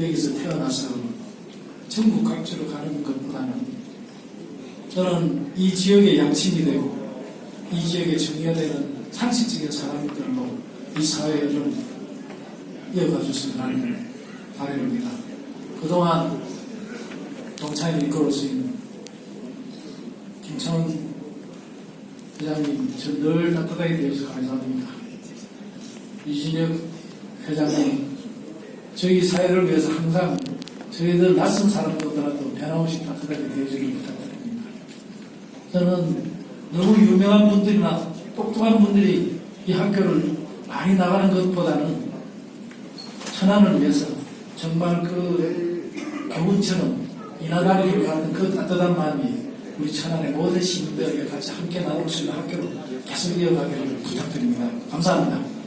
여기서 태어나서 전국 각지로 가는 것보다는 저는 이 지역의 양심이 되고 이 지역의 정의가 되는 상식적인 사람들로 이 사회를 좀 이어가 줬으면 하는 바람입니다. 그동안 동창회를 이끌어주신 김창훈 회장님, 저 늘 따뜻하게 대해서 감사합니다. 이진혁 회장님, 저희 사회를 위해서 항상 저희들 낯선 사람들더라도 변함없이 따뜻하게 대해주길 부탁드립니다. 저는 너무 유명한 분들이나 똑똑한 분들이 이 학교를 많이 나가는 것보다는 천안을 위해서 정말 그 교훈처럼 이나가리를 가는 그 따뜻한 마음이 우리 천안의 모든 시민들에게 같이 함께 나눌 수 있는 학교로 계속 이어가기를 부탁드립니다. 감사합니다.